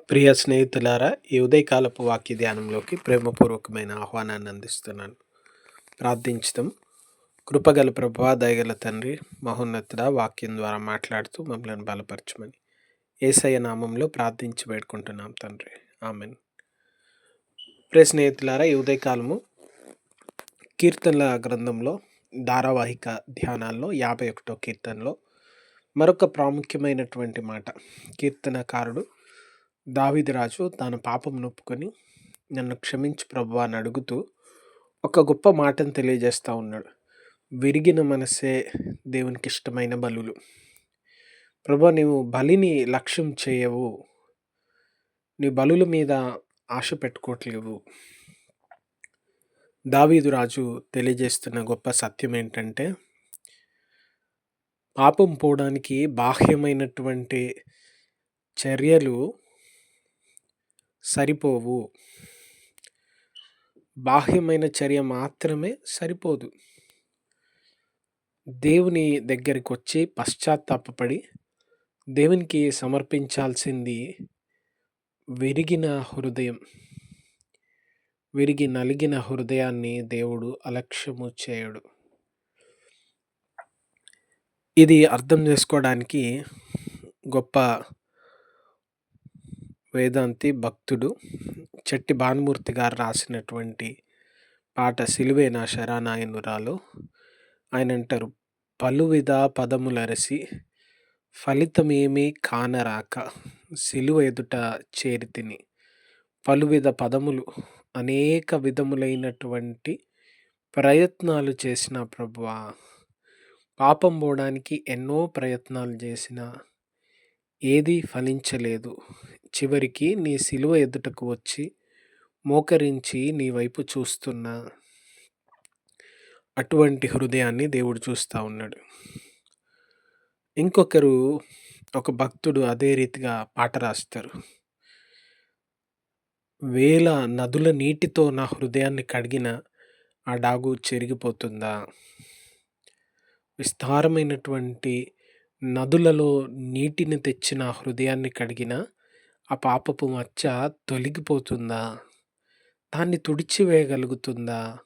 ప్రియ స్నేహితులారా ఈ ఉదయకాలపు వాక్య ధ్యానంలోకి ప్రేమపూర్వకమైన ఆహ్వానాన్ని అందిస్తున్నాను. ప్రార్థించుతాం కృపగల ప్రభా దయగల తండ్రి మహోన్నతుడ వాక్యం ద్వారా మాట్లాడుతూ మమ్మల్ని బలపరచమని ఏసయ్య నామంలో ప్రార్థించి వేడుకుంటున్నాం తండ్రి. ఆమెన్. ప్రియ స్నేహితులారా ఈ ఉదయకాలము కీర్తనల గ్రంథంలో ధారావాహిక ధ్యానాల్లో యాభై ఒకటో కీర్తనలో మరొక ప్రాముఖ్యమైనటువంటి మాట. కీర్తనకారుడు దావిదరాజు తన పాపం నొప్పుకొని నన్ను క్షమించి ప్రభు అని అడుగుతూ ఒక గొప్ప మాటను తెలియజేస్తూ ఉన్నాడు. విరిగిన మనసే దేవునికి ఇష్టమైన బలులు. ప్రభు నీవు బలిని లక్ష్యం చేయవు. నీ బలుల మీద ఆశ పెట్టుకోవట్లేవు దావీదు రాజు తెలియజేస్తున్న గొప్ప సత్యం ఏంటంటే పాపం పోవడానికి బాహ్యమైనటువంటి చర్యలు సరిపోవు. బాహ్యమైన చర్య మాత్రమే సరిపోదు. దేవుని దగ్గరికి వచ్చి పశ్చాత్తాపడి దేవునికి సమర్పించాల్సింది విరిగిన హృదయం. విరిగి నలిగిన హృదయాన్ని దేవుడు అలక్ష్యము చేయడు. ఇది అర్థం చేసుకోవడానికి గొప్ప వేదాంతి భక్తుడు చెట్టి భానుమూర్తి గారు రాసినటువంటి పాట సిలువేన శరానాయనురాలు ఆయన అంటారు పలువిధ పదములరసి ఫలితమేమీ కానరాక సిలువ ఎదుట చేరితిని పలువిధ పదములు అనేక విధములైనటువంటి ప్రయత్నాలు చేసిన ప్రభువా పాపం పోవడానికి ఎన్నో ప్రయత్నాలు చేసిన ఏదీ ఫలించలేదు. చివరికి నీ సిలువ ఎదుటకు వచ్చి మోకరించి నీ వైపు చూస్తున్న అటువంటి హృదయాన్ని దేవుడు చూస్తూ ఉన్నాడు. ఇంకొకరు ఒక భక్తుడు అదే రీతిగా పాట రాస్తారు. వేల నదుల నీటితో నా హృదయాన్ని కడిగిన ఆ డాగు చెరిగిపోతుందా? విస్తారమైనటువంటి నదులలో నీటిని తెచ్చిన హృదయాన్ని కడిగిన ఆ పాపపు మచ్చ తొలగిపోతుందా? దాన్ని తుడిచివేయగలుగుతుందా?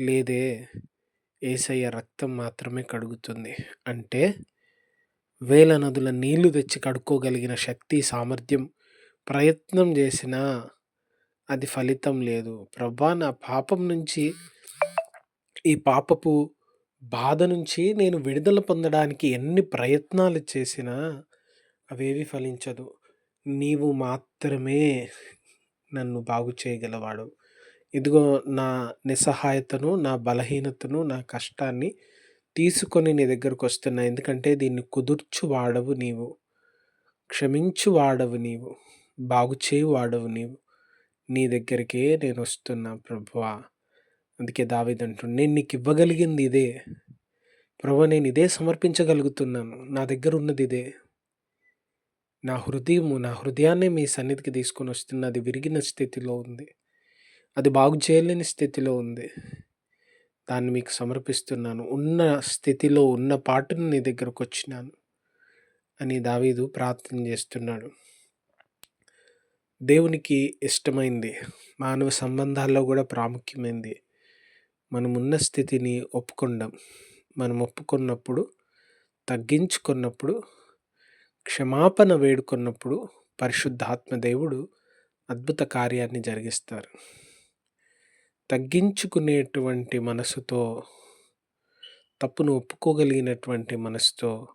లేదే ఏసయ్య రక్తం మాత్రమే కడుగుతుంది. అంటే వేల నదుల నీళ్ళు తెచ్చి కడుక్కోగలిగిన శక్తి సామర్థ్యం ప్రయత్నం చేసినా అది ఫలితం లేదు. ప్రభా నా పాపం నుంచి ఈ పాపపు బాధ నుంచి నేను విడుదల పొందడానికి ఎన్ని ప్రయత్నాలు చేసినా అవేవి ఫలించదు. నీవు మాత్రమే నన్ను బాగు చేయగలవాడు. ఇదిగో నా నిస్సహాయతను నా బలహీనతను నా కష్టాన్ని తీసుకొని నీ దగ్గరకు వస్తున్నా. ఎందుకంటే దీన్ని కుదుర్చు వాడవు నీవు. క్షమించు వాడవు నీవు. బాగు చేయి వాడవు నీవు. నీ దగ్గరికే నేను వస్తున్నా ప్రభువా. అందుకే దావిదంటు నేను నీకు ఇవ్వగలిగింది ఇదే. ప్రభు నేను ఇదే సమర్పించగలుగుతున్నాను. నా దగ్గర ఉన్నది ఇదే. నా హృదయము నా హృదయాన్ని మీ సన్నిధికి తీసుకొని వస్తున్న అది విరిగిన స్థితిలో ఉంది. అది బాగు చేయలేని స్థితిలో ఉంది. దాన్ని మీకు సమర్పిస్తున్నాను. ఉన్న స్థితిలో ఉన్న పాటను నీ దగ్గరకు వచ్చినాను అని దావీదు ప్రార్థన చేస్తున్నాడు. దేవునికి ఇష్టమైంది. మానవ సంబంధాల్లో కూడా ప్రాముఖ్యమైంది. మనమున్న స్థితిని ఒప్పుకుందాం మనం ఒప్పుకున్నప్పుడు తగ్గించుకున్నప్పుడు క్షమాపణ వేడుకున్నప్పుడు పరిశుద్ధాత్మ దేవుడు అద్భుత కార్యాన్ని జరిగిస్తారు. తగ్గించుకునేటువంటి మనసుతో తప్పును ఒప్పుకోగలిగినటువంటి మనసుతో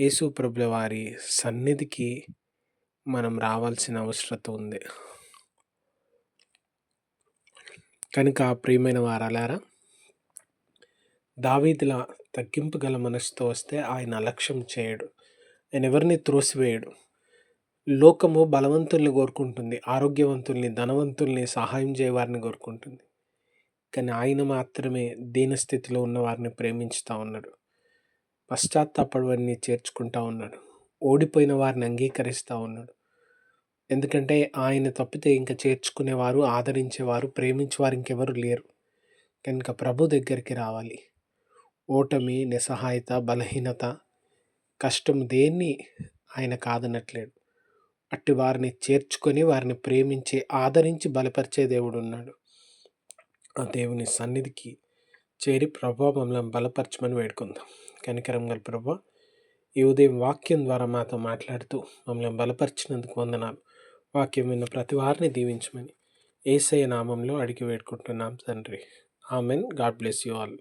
యేసు ప్రభుల వారి సన్నిధికి మనం రావాల్సిన అవసరత ఉంది. కనుక ప్రియమైన వారాలారా దావీదుల తగ్గింపు గల మనసుతో వస్తే ఆయన అలక్ష్యం చేయడు. ఆయన ఎవరిని త్రోసివేయడు. లోకము బలవంతుల్ని కోరుకుంటుంది. ఆరోగ్యవంతుల్ని ధనవంతుల్ని సహాయం చేయవారిని కోరుకుంటుంది. కానీ ఆయన మాత్రమే దీనస్థితిలో ఉన్న వారిని ప్రేమించుతూ ఉన్నాడు. పశ్చాత్తాపడవన్నీ చేర్చుకుంటా ఉన్నాడు. ఓడిపోయిన వారిని అంగీకరిస్తూ ఉన్నాడు. ఎందుకంటే ఆయన తప్పితే ఇంకా చేర్చుకునేవారు ఆదరించేవారు ప్రేమించేవారు ఇంకెవరు లేరు. కనుక ప్రభు దగ్గరికి రావాలి. ఓటమి నిస్సహాయత బలహీనత కష్టం దేన్ని? ఆయన కాదనట్లేడు అట్టి వారిని చేర్చుకొని వారిని ప్రేమించి ఆదరించి బలపరిచే దేవుడు ఉన్నాడు ఆ దేవుని సన్నిధికి చేరి ప్రభా మమ్మల్ని బలపరచమని వేడుకుందాం. కనికరం గల ప్రభా ఈ ఉదయం వాక్యం ద్వారా మాతో మాట్లాడుతూ మమ్మల్ని బలపరిచినందుకు వందనాలు. వాక్యం విన్న ప్రతి వారిని దీవించమని ఏసయ నామంలో అడిగి వేడుకుంటున్నాం తండ్రి. Amen. God bless you all.